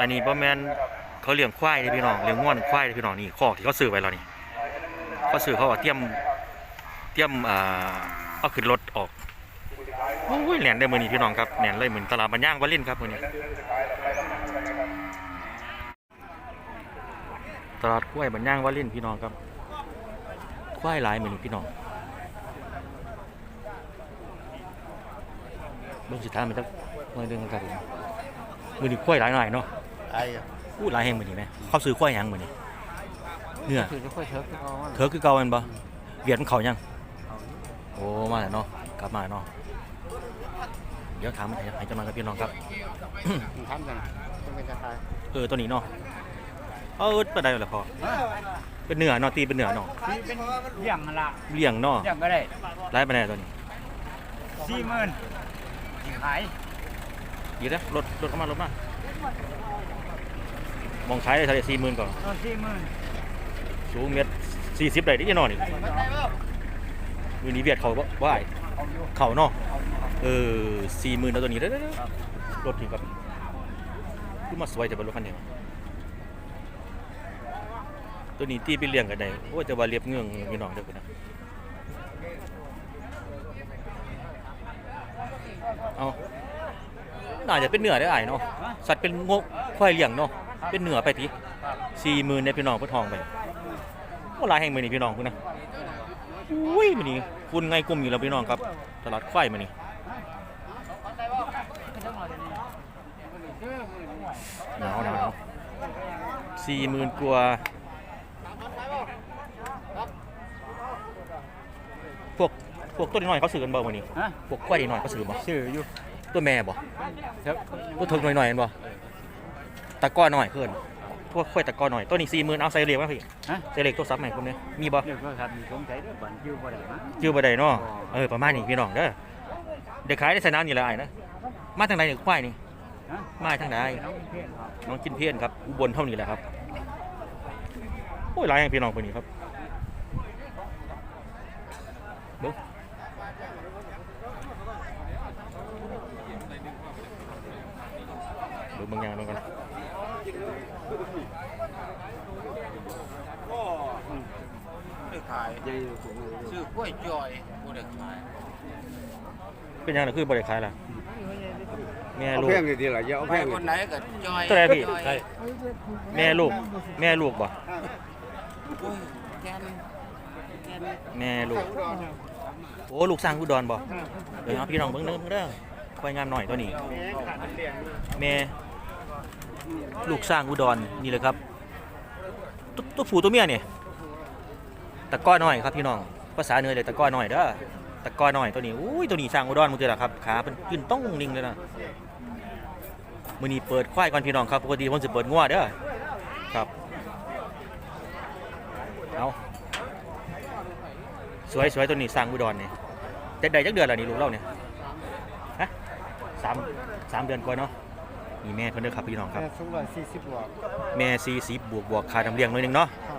อันนี้บ่แม่นเขาเลี้ยงควายเด้พี่น้องเลี้ยงง่วนควายเด้พี่น้องนี่คอกที่เขาซื้อไว้แล้วนี่เขาซื้อเขาเอาเตรียมเตรียมอ่าเอาขึ้นรถออกโอ้ยแหน่นได้มือนี้พี่น้องครับแหน่นเลยเหมือนตลาดบันย่างวาลินครับมือนี้ตลาดกล้วยบันย่างวาลินพี่น้องครับควายหลายมือนี้พี่น้องเบิ่งสิถามมันจักหน่อยหนึงครับผมมื้อนี้ควายหลายหน่อยเนาะ ไอ้อู้หลายแห่งมื้อนี้แหมเขาซื้อควายหยังมื้อนี้เนื้อถือจะค่อยเถิกเอาเถอคือเก่าแม่นบ่เวียดมันเข้ายัง โอ้มาแล้วเนาะกลับมาเนาะเดี๋ยวถามให้ให้เจำนวนกับพี่น้องครับทำกันต้องเป็นจะตายเออตัวนี้เนาะเออเป็นได้แล้วพอเป็นเนื้อเนาะตีเป็นเนื้อเนาะที่เป็นเลี้ยงนั่นละเลี้ยงเนาะเลี้ยงก็ได้ไล่ไปไหนตัวนี้สี่หมื่นขายเดี๋ยวนะรถรถเข้ามารถมา มองใช้ได้เท่าไหร่สี่หมื่นก่อนต้นสี่หมื่นสูงเมตรสี่สิบได้ดิจะนอนนี่มือนี้เวียดเขาบ่บ่อ้ายเอาอยู่เขาเนาะเอาอยู่เออสี่หมื่นแล้วตัวนี้เด้อเด้อเด้อรถนี่ครับคือมาสวยแต่บนรถคันนี้ตัวนี้ตีไปเลี้ยงกันได้โอ้ยแต่ว่าเรียบเงื่องพี่น้องเด้อคุณนะเอาน่าจะเป็นเนื้อได้ออ้ายเนาะสัตว์เป็นงกควายเลี้ยงเนาะ เป็นเนื้อไปทีสี่หมื่นในพี่น้องเพื่อทองไปโอ้หลายแห่งมือนี่พี่น้องคุณนะอุ้ยมือนี่คุณไงกลุ่มอยู่แล้วพี่น้องครับ ตลาดควายมือนี่หนาวหนาวสี่หมื่นกว่าพวกพวกตัวน้อยๆเขาซื้อกันบ่วันนี้ฮะพวกควายน้อยๆเขาซื้อบ่ชื่ออยู่ตัวแม่บ่เถิกตัวเถิกน้อยๆเห็นบ่ ตะก้อน้อยเพิ่นพวกควายตะก้อน้อยตัวนี้สี่หมื่นเอาใส่เหล็กมาพี่ฮะใส่เหล็กตัวซับใหม่ผมเนี่ยมีบ่เดี๋ยวก็ครับมีสงสัยด้วยบันอยู่บ่ได้มั้งจื้อบ่ได้เนาะเออประมาณนี้พี่น้องเด้อเดี๋ยวขายในสนามนี่แหละไอ้นะมาทางไหนเนี่ยควายนี่ฮะมาทางไหนน้องเพี้ยนครับน้องกินเพี้ยนครับอุบลเท่านี้แหละครับโอ้ยหลายอย่างพี่น้องคนนี้ครับเบิ้งเบิ้งบางอย่างบางกัน ได้ขายซื้อกล้วยจอยบ่ได้ขายเป็นยังไงคือบริขายล่ะแม่เอาลูก แพงดีๆล่ะอย่าเอาไปแพงคนไหนก็จอยตัวไหนพี่ จอยแม่ลูก แม่ลูกบ่โอ้ยแกนแกนแม่ลูก โอ้ลูกสร้างอุดรบ่เดี๋ยวเอาพี่น้องเบิ้งเด้อเบิ่งเด้อควายงามหน่อยตัวนี้ แม่ ลูกสร้างอุดรนี่เลยครับตตัวผู้ตัวเมียเนี่ยตะก้อน้อยครับพี่น้องภาษาเหนือเลยตะก้อน้อยเด้อตะก้อน้อยตัวนี้อุ้ยตัวนี้สร้างอุดรมึงเจอละครับขาเป็นขึ้นต้องนิ่งเลยนะมือนี้เปิดควายก่อนพี่น้องครับปกติผมสิเปิดงัวเด้อครับเอาสวยสวยตัวนี้สร้างอุดรเนี่ยจะได้จักเดือนแล้วนี่ลูกเราเนี่ยฮะสามสามเดือนกว่าเนาะ นี่แม่เพิ่นเด้อครับพี่น้องครับแค่สองร้อยสี่สิบบวกแม่ซีสีบวกบวกขาดำเลียงหน่อยหนึงเนาะครับ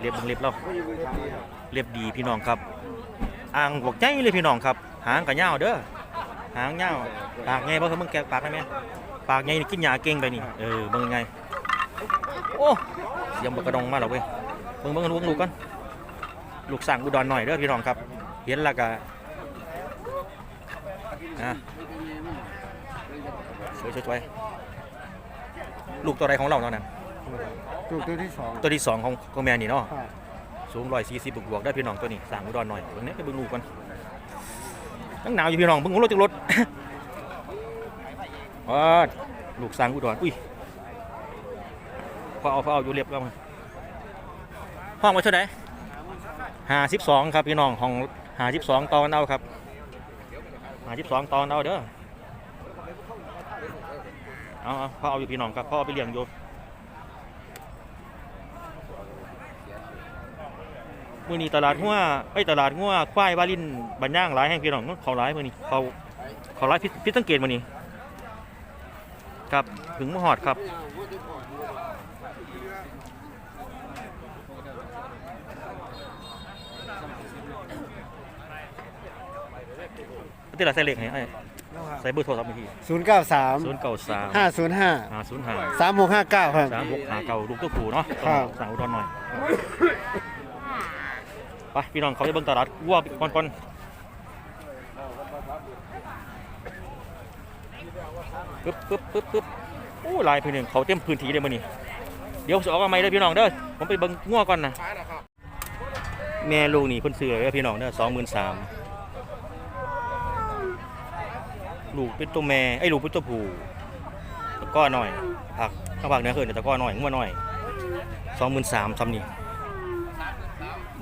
เรียบเบิ่งเรียบเราเรียบดีพี่น้องครับอ่างบวกใจเลยพี่น้องครับ หางกะยาวเด้อหางยาวปากไงบ่ครับมึงแกะปากได้ไหมปากไงนี่กินหญ้าเก่งไปนี่เออเบิ่งไงโอ้เสียงบักกระดองมาแล้วเว้ยเบิ่งเบิ่งลูกลูกก่อนลูกสั่งอุดรหน่อยเด้อพี่น้องครับ เห็นแล้วก็อะ สวยสวยๆลูกตัวใดของเราเนาะนั่นลูกตัวที่สองตัวที่สองของของแม่นี่เนาะครับสูงร้อยสี่สิบบวกๆได้พี่น้องตัวนี้สั่งอุดรหน่อยเบิ่งนี้ไปเบิ่งลูกกันตั้งหนาวอยู่พี่น้องเบิ่งรถจากรถ ว้าดลูกสั่งอุดรอุ้ยพอเอาพอเอาอยู่เรียบแล้วมาห้องไว้เท่าไหร่ห้าสิบสองครับพี่น้องห้องห้าสิบสองตอนเอาครับห้าสิบสองตอนเอาเด้อ เอาเอาพอเอาอยู่พี่น้องครับพอเอาไปเลี้ยงอยู่มื้อนี้ตลาดหัวไอ้ตลาดหัวควายวาลินบันย่างหลายแห่งพี่น้องเขาหลายมื้อนี้เขาเขาหลายพิษพิสังเกตมื้อนี้ครับถึงมหอดครับที่ละใส่เหล็กให้ไอ้แล้วหา ใส่เบอร์โทรศัพท์อีทีศูนย์เก้าสามศูนย์เก้าสามห้าศูนย์ห้าห้าศูนย์ห้าสามหกห้าเก้าครับ สามหกห้าเก้าลูกตัวผูเนาะครับ สั่งอุดรหน่อย ไปพี่น้องเขาจะเบิ้งตลาดวัวก่อนก่อนปึ๊บปึ๊บปึ๊บปึ๊บโอ้ลายพี่หนึ่งเขาเต็มพื้นที่เลยมื้นี้เดี๋ยวจะออกมาใหม่เด้อพี่น้องเด้อผมไปเบิ่งงัวก่อนนะแม่ลูกนี่เพิ่นซื้อเด้อพี่น้องเด้อ23,000 ลูกเป็นตัวแม่ไอ้ยลูกเป็นตัวผู้ตะก้อหน่อยผักข้างภาคเหนือเขินตะก้อหน่อยงัวหน่อยสองหมื่นสามซ้ำนี่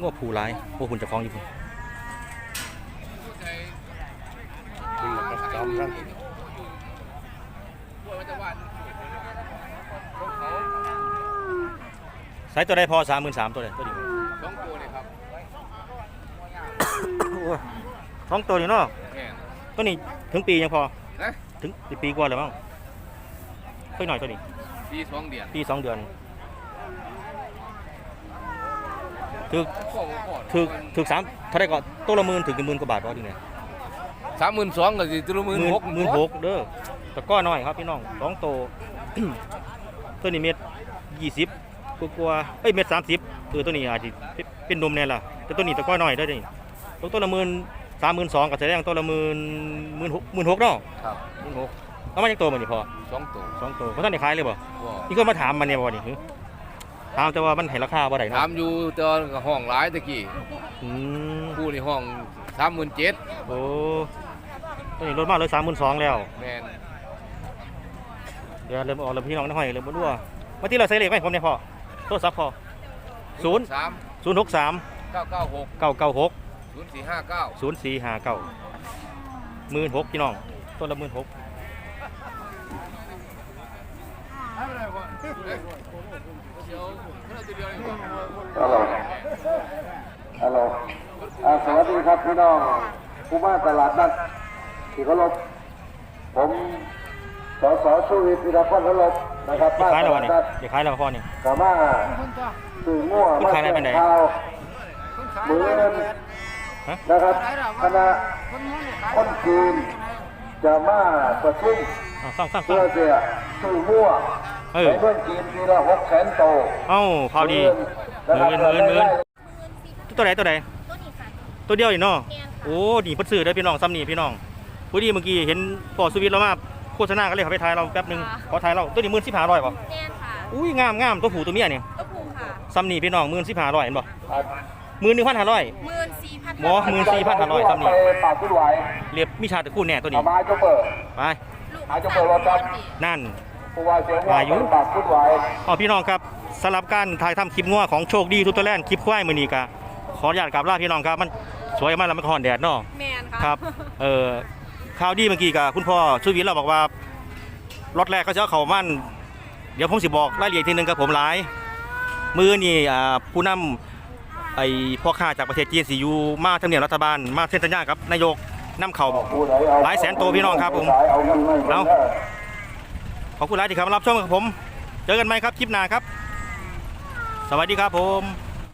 งัวผู้ร้ายพวกคุณจะฟ้องอยู่พุ่นจอมครับใส่ตัวใดพอสามหมื่นสามตัวใดตัวนี้สองตัวเลยครับ สองตัวนี่เนาะแม่น ตัวนี้ถึงปียังพอ นะถึงปีกว่าแล้วมั้งค่อยหน่อยตัวนี้ ปีสองเดือนปีสองเดือนถึกพ่อพ่อถึกถึกสามเท่าไรก่อนตัวละหมื่นถึงหนึ่งหมื่นกว่าบาทวะดีไงสามหมื่นสองก็สิตัวละหมื่นหกหมื่นหกเด้อแต่ก็น้อยครับพี่น้องสองโตวตัวนี้เม็ดยี่สิบกลัวาๆเอ้ยเม็ดสามสิบคือตัวนี้อาจจะเป็นนมเนี่ยล่ะแต่ตัวนี้ตะก้อน้อยได้อนี่ตัวตัวละหมื่น สามหมื่นสองก็แสดงตัวละหมื่นหมื่นหกหมื่นหกเนาะครับหมื่นหกเอามาจากตัวมันนี่พอสองตัวสองตัวเพราะท่านได้ขายเลยบ่ว่านี่ก็มาถามมันเนี่ยบ่นี่หึถามแต่ว่ามันให้ราคาบ่ได้ถาเนาะมอยู่ตอนก็ห้องหลายตะกี้อืมผู้ในห้องสามหมื่นเจ็ดโอ้ตัวนี้ลดมาเลยสามหมื่นสองแล้วแม่นเดี๋ยวเริ่มออกแล้วพี่น้องน้อยเริ่มบ่รั่วมาที่เราใส่เลขไหมผมเนี่ยพ่อโทรศัพท์พ่อศูนย์สามศูนย์หกสามเก้าเก้าหกเก้าเก้าหก ศูนย์สี่ห้าเก้าศูนย์สี่ห้าเก้าหมื่นหกพี่น้องต้นละหมื่นหกฮัลโหลฮัลโหลอ่าสวัสดีครับพี่น้องผู้มาตลาดนัดที่เคารพผมสสชูวิทย์วิรพันธ์เคารพนะครับจะมาขายตแล้ววะลาดนี่นัดจะขายแล้วพ่อนี่กามาสื่อมั่วคุณมาขายอะไรแจ้ไปงไหนข่าวฮะมือเงินฮะ นะครับคณะคนจีนจะมาประชุมอ่าฟังฟังฟัเพื่งอเสียสื่อมั่วเออในเมืองจีนทีละหกแสนโตเอ้าข่าวดีนะคเงิรับนเงินเงินตัวไหนตัวไหนตัวนี้ค่ะตัวเดียวนี่เนาะแม่นค่ะโอ้ดีเพิ่นซื้อได้อพี่น้องซ้ำนี่พี่น้องผู้ดีเมื่อกี้เห็นปอสุวิทย์เรามาโฆษณากันเลยเขาไปถ่ายเราแป๊บหนึงขอถ่ายเราตัวนี้หมื่นสิบห้าร้อยป่ะแม่นค่ะอุ้ยงามงามตัวผู้ตัวเมียนี่ตัวผูค่ะซ้ำนี่พี่น้องหมื่นสิบห้าร้อยเห็นป่ะ หมื่นหนึ่งพันห้าร้อยหมื่นสี่พันหมอหมื่นสี่พันห้าร้อยซ้ำนี่ไปปากขึ้นไหวเรียบมีชาตะคู่แน่ตัวนี้ เอามาจะเปิดไป ลูกอาจจะเปิดรถครับนั่น ผู้ว่าเสียงว่าอายุไปปากขึ้นไหวอ๋อพี่น้องครับสำหรับการถ่ายทำคลิปงัวของโชคดีทุกตัวแลนด์คลิปควายมือนี้กะขออนุญาตกราบลาพี่น้องครับมันสวยมากแล้วมันก็หอนแดดเนาะ แม่นค่ะครับ เอ่อข่าวดีเมื่อกี้กับคุณพ่อชูวิทย์เราบอกว่า รถแรกเขาจะเอาเขามันเดี๋ยวผมสิบอกรายละเอียดทีหนึงกับผมหลาย มือนี่อ่าผู้นำ ไอ้พ่อค้าจากประเทศจีนสิอยู่มาทำเนียบรัฐบาลมาเซ็นสัญญากับนายกนำเขาเขาหลายแสนตัวพี่น้องครับผมเอาเงินไม่เอาเด้อขอบคุณหลายที่ครับมารับชมกับผม เจอกันไหมครับคลิปหน้าครับ สวัสดีครับผม